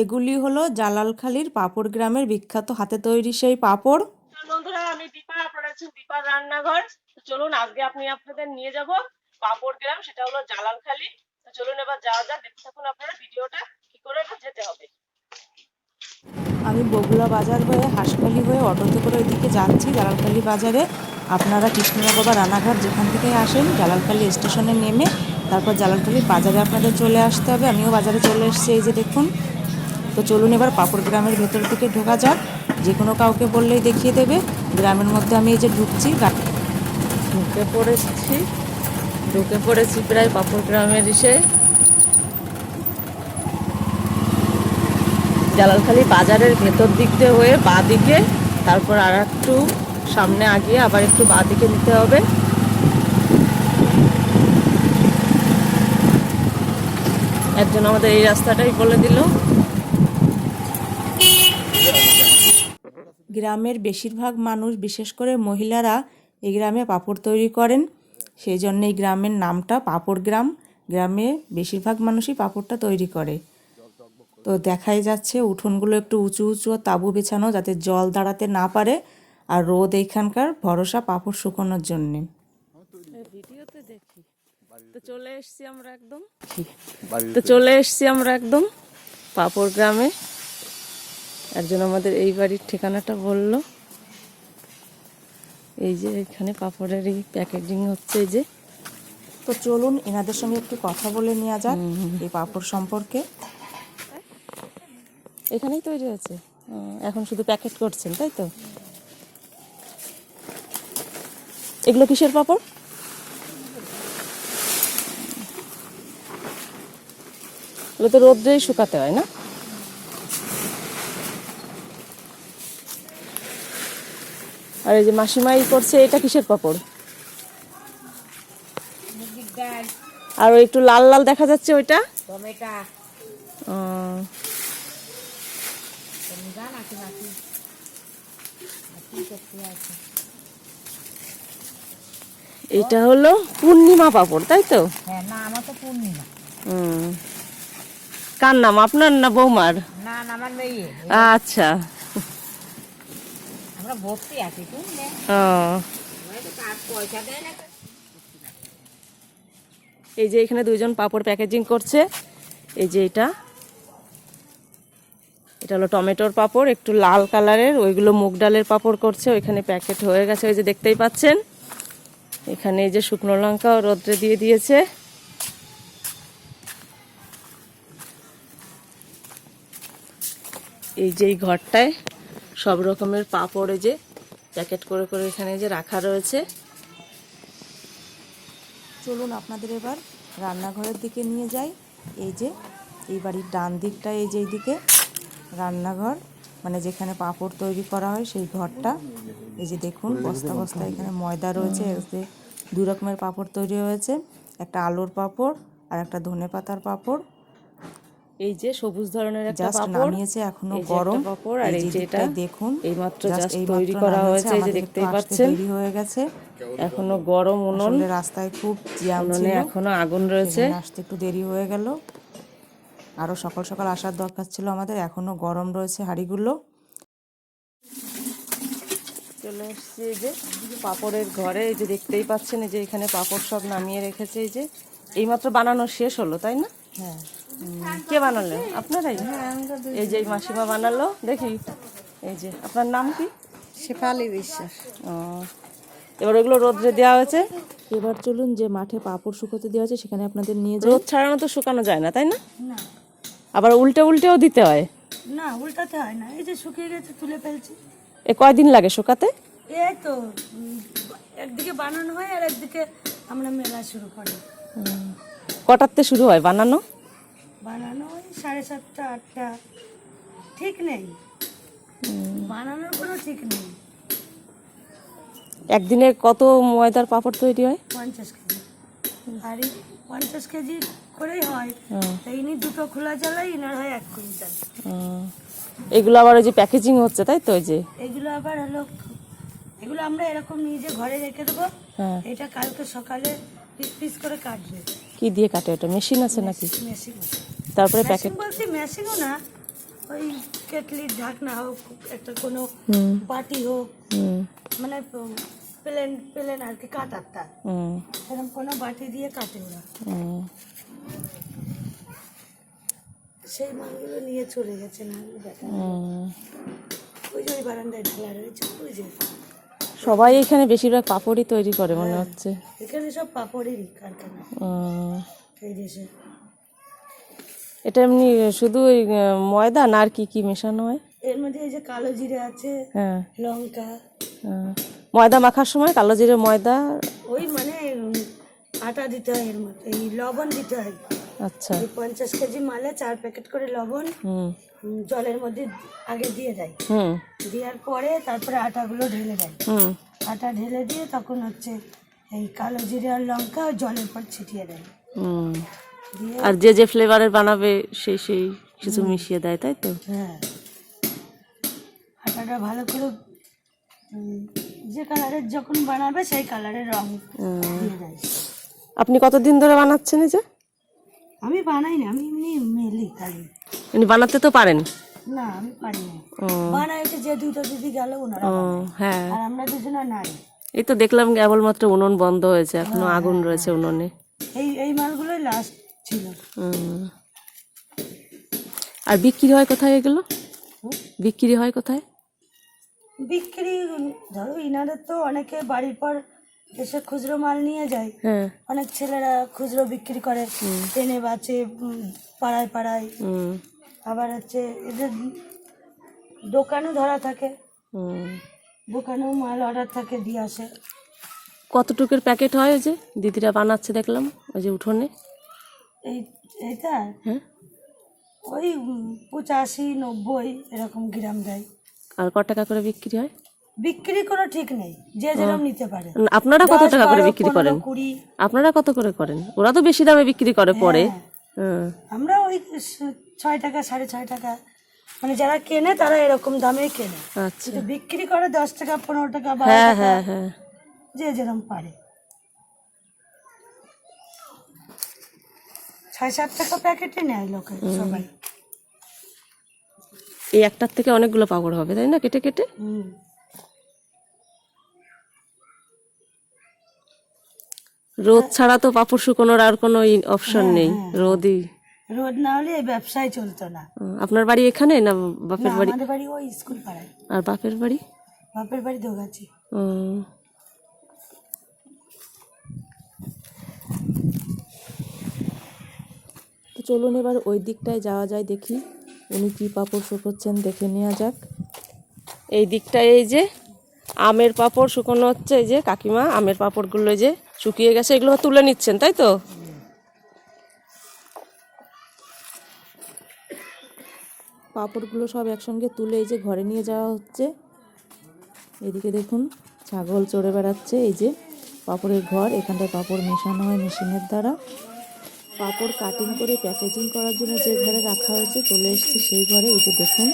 এগুলি হলো জালালখালির পাপড় গ্রামের বিখ্যাত হাতে তৈরি সেই পাপড়। বন্ধুরা আমি দীপা আপনারা আছেন দীপার রান্নাঘর। তো চলুন আজকে আপনি আপনাদের নিয়ে যাব পাপড় গ্রাম সেটা হলো জালালখালি। তো চলুন এবার যাওয়া যাক দেখতে থাকুন আপনারা ভিডিওটা কি করে যেতে হবে। আমি বগুড়া বাজার হয়ে হাসখালি হয়ে অটোতে করে ওইদিকে যাচ্ছি জালালখালি বাজারে। আপনারা কৃষ্ণনগর বা রানাঘাট যেখান থেকে আসেন জালালখালি স্টেশনে নেমে তারপর জালালখালি বাজারে আপনাদের চলে আসতে হবে। আমিও বাজারে চলে এসেছি এই যে দেখুন। তো চলুন এবার পাপড় গ্রামের ভেতর থেকে ঢোকা যাক। যে কোনো কাউকে বললেই দেখিয়ে দেবে। গ্রামের মধ্যে আমি এই যে ঢুকছি ঢুকে পড়েছি। ঢুকে পড়েছি প্রায় পাপড় গ্রামের এসে। জালালখালি বাজারের ভেতর দিক দিয়ে হয়ে বা দিকে, তারপর আর একটু সামনে আগিয়ে আবার একটু বা দিকে নিতে হবে। একজন আমাদের এই রাস্তাটাই বলে দিল। গ্রামের বেশিরভাগ মানুষ বিশেষ করে মহিলারা এই গ্রামে পাপড় তৈরি করেন। সেই জন্য এই গ্রামের নামটা পাপড় গ্রাম। গ্রামে বেশিরভাগ মানুষই পাপড়টা তৈরি করে। তো দেখাই যাচ্ছে উঠোনগুলো একটু উঁচু উঁচু আর তাঁবু বেছানো যাতে জল দাঁড়াতে না পারে। আর রোদ এইখানকার ভরসা পাপড় শুকানোর জন্যে। ভিডিওতে দেখি। তো চলে এসছি আমরা একদম। তো চলে এসছি আমরা একদম পাপড় গ্রামে। একজন আমাদের এই বাড়ির ঠিকানাটা বলল। এই যে এখানে পাপড়ের এই প্যাকেজিং হচ্ছে এই যে। তো চলুন এনাদের সঙ্গে একটু কথা বলে নেওয়া যাক এই পাপড় সম্পর্কে। এখানেই তৈরি হয়েছে। এখন শুধু প্যাকেট করছেন তাই তো? এগুলো কিসের পাপড়? এগুলো তো রোদ্রেই শুকাতে হয় না? আর এই যে মাসিমাই করছে এটা কিসের পাপড়? আর একটু লাল লাল দেখা যাচ্ছে ওইটা। এটা হলো পূর্ণিমা পাপড় তাই তো? হ্যাঁ না আমার তো পূর্ণিমা। হুম। কার নাম আপনার না বৌমার? না না আমার মেয়ে আচ্ছা। এই যে এখানে দুইজন পাপড় প্যাকেজিং করছে। এই যে এটা। এটা হলো টমেটোর পাপড়, একটু লাল কালারের, ওইগুলো মুগ ডালের পাপড় করছে, ওইখানে প্যাকেট হয়ে গেছে, ওই যে দেখতেই পাচ্ছেন। এখানে এই যে শুকনো লঙ্কাও রোদ্রে দিয়ে দিয়েছে। এই যে এই ঘরটায় সব রকমের পাপড় যে, প্যাকেট করে করে এখানে যে রাখা রয়েছে। চলুন আপনাদের এবার রান্নাঘরের দিকে নিয়ে যাই। এই যে, এই বাড়ির ডান দিকটা, এই যে এইদিকে রান্নাঘর মানে যেখানে পাঁপড় তৈরি করা হয় সেই ঘরটা। এই যে দেখুন, বস্তা বস্তা এখানে ময়দা রয়েছে এতে দুই রকমের পাঁপড় তৈরি হয়েছে। একটা আলুর পাঁপড় আর একটা ধনে পাতার পাঁপড়। এই যে সবুজ ধরনের একটা পাপড় নামিয়েছে এখনও গরম। পাপড় আর এই যে এটা দেখুন এইমাত্র just তৈরি করা হয়েছে, এই যে দেখতেই পাচ্ছেন। দেরি হয়ে গেছে। এখনও গরম উনুন। রাস্তায় খুব জ্যাম ছিল। এখনও আগুন রয়েছে। আসতে একটু দেরি হয়ে গেল। আরও সকাল সকাল আসার দরকার ছিল আমাদের এখনও গরম রয়েছে হাঁড়িগুলো। চলে এসছি এই যে পাপড়ের ঘরে এই যে দেখতেই পাচ্ছেন এই যে এখানে পাপড় সব নামিয়ে রেখেছে এই যে। এইমাত্র বানানো শেষ হলো তাই না? হ্যাঁ। কে বানালেন আপনারাই? এই যে এই মাসিমা বানালো দেখি। এই যে আপনার নাম কি? শেফালি বিশ্বাস। ও, এবার ওগুলো রোদ্রে দেওয়া হয়েছে। এবার চলুন যে মাঠে পাঁপড় শুকোতে দেওয়া আছে সেখানে আপনাদের নিয়ে যাই। রোদ ছাড়ানো তো শুকানো যায় না তাই না? আবার উল্টে উল্টেও দিতে হয়। না উল্টাতে হয় না। এই যে শুকিয়ে গেছে তুলে ফেলছি। এ কয়দিন লাগে শুকাতে? এই তো একদিকে বানানো হয় আর একদিকে আমরা মেলা শুরু করি। কটাতে শুরু হয় বানানো? বানানো ওই সাড়ে সাতটা আটটা। ঠিক নেই। বানানোর কোনো ঠিক নেই। একদিনে কত ময়দার পাপড় তৈরি হয়? পঞ্চাশ কেজি। আর এই পঞ্চাশ কেজি করেই হয়। হুম। তা ইনি দুটো খোলা জ্বালাই ইনার হয় এক কুইন্টাল। এগুলো আবার ওই যে প্যাকেজিং হচ্ছে তাই তো ওই যে? এগুলো আবার হলো এগুলো আমরা এরকম নিজে ঘরে রেখে দেবো হ্যাঁ। এটা কালকে সকালে পিস পিস করে কাটবে। কি দিয়ে কাটে ওটা? মেশিন আছে নাকি? মেশিন তারপরে প্যাকেট বলতে মেশিনও না ওই কেটলির ঢাকনা হোক একটা কোনো বাটি হোক মানে প্লেন প্লেন আর কি কাটার তার। হুম। এরকম কোনো বাটি দিয়ে কাটে ওরা। সেই মালগুলো নিয়ে চলে গেছে না দেখা। ওই যে ওই বারান্দায় ঢালা রয়েছে ওই যে সবাই এখানে বেশিরভাগ পাপড়ই তৈরি করে মনে হচ্ছে। এখানে সব পাপড়েরই কারখানা। এই দেশে। এটা এমনি শুধু ওই ময়দা না আর কি কি মেশানো হয়? এর মধ্যে এই যে কালো জিরে আছে হ্যাঁ। লঙ্কা। ময়দা মাখার সময় কালো জিরে ময়দা? ওই মানে আটা দিতে হয় এর মধ্যে এই লবণ দিতে হয়। আচ্ছা। পঞ্চাশ কেজি মালে চার প্যাকেট করে লবণ হুম। জলের মধ্যে আগে দিয়ে দেয়। হুম। দেওয়ার পরে তারপরে আটাগুলো ঢেলে দেয়। হুম। আটা ঢেলে দিয়ে তখন হচ্ছে এই কালো জিরে আর লঙ্কা জলের পর ছিটিয়ে দিয়ে। আর যে যে ফ্লেভারের বানাবে সেই সেই কিছু মিশিয়ে দেয় তাই তো? হ্যাঁ। আটাটা ভালো করে যে কালারের যখন বানাবে সেই কালারের রং দিয়ে দেয়। আপনি কতদিন ধরে বানাচ্ছেন এই যে? আমি বানাই না আমি এমনি মেলি খালি এমনি বানাতে তো পারেন? না আমি পারি না ও। বানাই তো যে দুটো দিদি গেল ওনারা হ্যাঁ। আর আমরা দুজনে নাই। এই তো দেখলাম কেবলমাত্র উনুন বন্ধ হয়েছে এখনও আগুন রয়েছে উনুনে। এই এই মালগুলোই লাস্ট ছিল। আর বিক্রি হয় কোথায় এগুলো? বিক্রি হয় কোথায়? বিক্রি ধরো ইনাদের তো অনেকে বাড়ির পর এসে খুচরো মাল নিয়ে যায়। হ্যাঁ। অনেক ছেলেরা খুচরো বিক্রি করে ট্রেনে বাঁচে পাড়ায় পাড়ায়। হুম। আবার হচ্ছে এদের দোকানও ধরা থাকে। দোকানেও মাল অর্ডার থাকে দিয়ে আসে। কতটুকুর প্যাকেট হয় ওই যে? দিদিরা বানাচ্ছে দেখলাম ওই যে উঠোনে। এই এইটা? হ্যাঁ ওই পঁচাশি নব্বই এরকম গ্রাম দেয়। আর ক টাকা করে বিক্রি হয়? বিক্রি কোনো ঠিক নেই যে যেরকম নিতে পারে। আপনারা কত টাকা করে বিক্রি করেন? আপনারা কত করে করেন? ওরা তো বেশি দামে বিক্রি করে পরে। হ্যাঁ। হ্যাঁ আমরা ওই ছয় টাকা সাড়ে ছয় টাকা মানে যারা কেনে তারা এরকম দামেই কেনে। আচ্ছা। বিক্রি করে দশ টাকা পনেরো টাকা বারো হ্যাঁ হ্যাঁ হ্যাঁ। যে যেরকম পারে। ছয় সাত টাকা প্যাকেটে নেয় লোকে সবাই। এই একটার থেকে অনেকগুলো পাপড় হবে তাই না? কেটে কেটে? রোদ ছাড়া তো পাপড় শুকোনোর আর কোনো অপশন নেই রোদই। রোদ না হলে এই ব্যবসায় চলতো না। আপনার বাড়ি এখানে না বাপের বাড়ি? আমাদের বাড়ি ওই স্কুল পাড়ায়। আর বাপের বাড়ি? বাপের বাড়ি দোগাছি। হুম। চলুন এবার ওই দিকটায় যাওয়া যায় দেখি। উনি কী পাপড় শুকোচ্ছেন দেখে নেওয়া যাক। এই দিকটায় এই যে আমের পাপড় শুকোনো হচ্ছে, এই যে কাকিমা আমের পাপড়গুলো যে শুকিয়ে গেছে, এগুলো তুলে নিচ্ছেন, তাই তো? পাপড়গুলো সব একসঙ্গে তুলে এই যে ঘরে নিয়ে যাওয়া হচ্ছে। এদিকে দেখুন, ছাগল চড়ে বেড়াচ্ছে, এই যে পাপড়ের ঘর, এখানটায় পাপড় মেশানো হয় মেশিনের দ্বারা। পাপড় কাটিং করে প্যাকেজিং করার জন্য যে ঘরে রাখা হয়েছে, চলে এসেছি সেই ঘরে, এই যে দেখুন।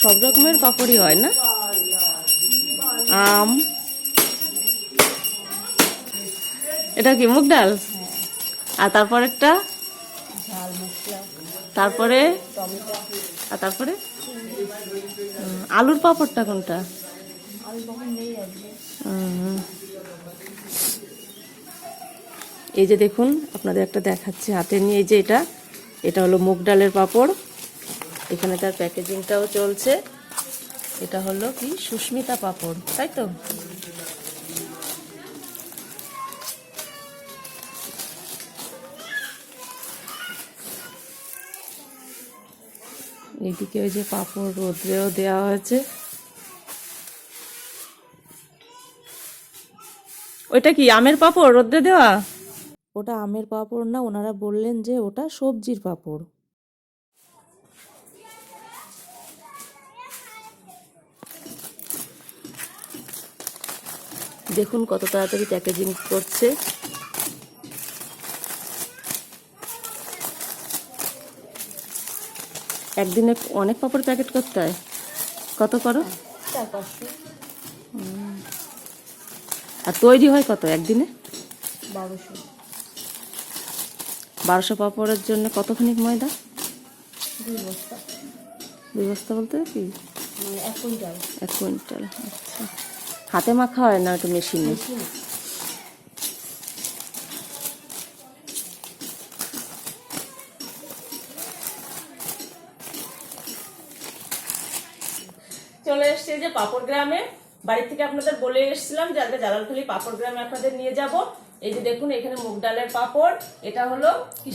সব রকমের পাপড়ই হয় না? আম। এটা কি মুগ ডাল? আর তারপর একটা? তারপরে? আর তারপরে? আলুর পাপড়টা কোনটা। এই যে দেখুন, আপনাদের একটা দেখাচ্ছি হাতে নিয়ে। যে এটা এটা হলো মুগ ডালের পাপড়। এখানে তার প্যাকেজিংটাও চলছে। এটা হলো কি? সুস্মিতা পাপড়, তাই তো? এদিকে ওই যে পাপড় রোদ্রেও দেওয়া হয়েছে। ওইটা কি আমের পাপড় রোদ্রে দেওয়া? ওটা আমের পাপড় না ওনারা বললেন যে ওটা সবজির পাপড়। দেখুন কত তাড়াতাড়ি প্যাকেজিং করছে। একদিনে অনেক পাপড় প্যাকেট করতে হয়। কত করো? হুম। আর তৈরি হয় কত একদিনে? বারোশো। বারোশো পাপড়ের জন্য কতখানি ময়দা? দুই বস্তা। বলতে কি? এক কুইন্টাল। এক কুইন্টাল আচ্ছা। হাতে মাখা হয় না একটু মেশিনে? চলে এসছে যে পাপড় গ্রামে। বাড়ি থেকে আপনাদের বলে এসেছিলাম যে আজকে জালালখালি পাপড় গ্রামে আপনাদের নিয়ে যাব। এই যে দেখুন এখানে মুগ ডালের পাপড় এটা হলো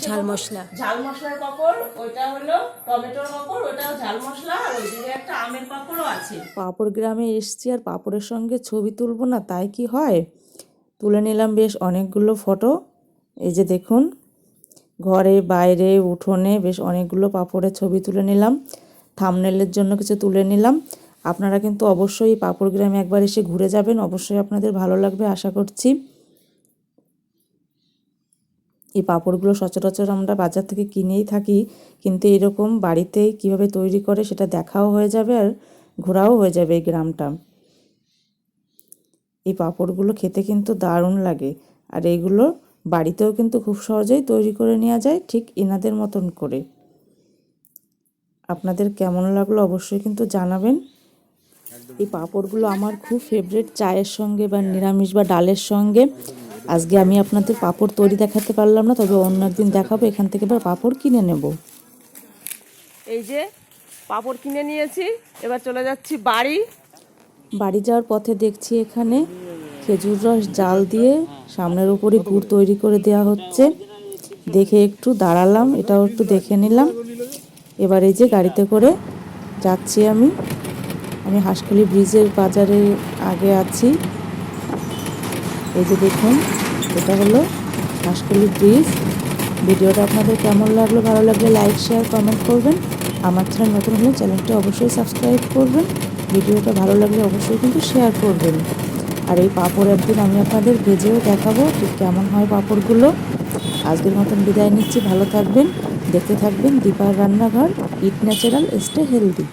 ঝাল মশলা। ঝাল মশলার পাপড় ওইটা হলো টমেটোর পাপড় ওটাও ঝাল মশলা আর ওইদিকে একটা আমের পাপড়ও আছে। পাপড় গ্রামে এসছি আর পাপড়ের সঙ্গে ছবি তুলবো না তাই কি হয়? তুলে নিলাম বেশ অনেকগুলো ফটো। এই যে দেখুন ঘরে বাইরে উঠোনে বেশ অনেকগুলো পাপড়ের ছবি তুলে নিলাম। থামনেলের জন্য কিছু তুলে নিলাম। আপনারা কিন্তু অবশ্যই পাপড় গ্রামে একবার এসে ঘুরে যাবেন। অবশ্যই আপনাদের ভালো লাগবে, আশা করছি। এই পাঁপড়গুলো সচরাচর আমরা বাজার থেকে কিনেই থাকি, কিন্তু এরকম বাড়িতেই কীভাবে তৈরি করে সেটা দেখাও হয়ে যাবে আর ঘোরাও হয়ে যাবে এই গ্রামটা। এই পাঁপড়গুলো খেতে কিন্তু দারুণ লাগে আর এইগুলো বাড়িতেও কিন্তু খুব সহজেই তৈরি করে নেওয়া যায়, ঠিক এনাদের মতন করে। আপনাদের কেমন লাগল অবশ্যই কিন্তু জানাবেন। এই পাঁপড়গুলো আমার খুব ফেভারিট চায়ের সঙ্গে বা নিরামিষ বা ডালের সঙ্গে। আজকে আমি আপনাদের পাঁপড় তৈরি দেখাতে পারলাম না তবে অন্য একদিন দেখাবো এখান থেকে এবার পাঁপড় কিনে নেব। এই যে পাপড় কিনে নিয়েছি এবার চলে যাচ্ছি বাড়ি। বাড়ি যাওয়ার পথে দেখছি এখানে খেজুর রস জাল দিয়ে সামনের উপরে গুড় তৈরি করে দেওয়া হচ্ছে। দেখে একটু দাঁড়ালাম এটাও একটু দেখে নিলাম। এবার এই যে গাড়িতে করে যাচ্ছি আমি। আমি হাঁসখালি ব্রিজের বাজারে আগে আছি। এই যে দেখুন, এটা হলো হাঁসখালি ব্রিজ। ভিডিওটা আপনাদের কেমন লাগল, ভালো লাগলে লাইক, শেয়ার, কমেন্ট করবেন। আমার চ্যানেল নতুন হলে চ্যানেলটি অবশ্যই সাবস্ক্রাইব করবেন। ভিডিওটা ভালো লাগলে অবশ্যই কিন্তু শেয়ার করবেন। আর এই পাঁপড় একদিন আমি আপনাদের ভেজেও দেখাবো ঠিক কেমন হয় পাঁপড়গুলো। আজকের মতন বিদায় নিচ্ছি, ভালো থাকবেন, দেখতে থাকবেন দীপার রান্নাঘর ইট ন্যাচারাল স্টে হেলদি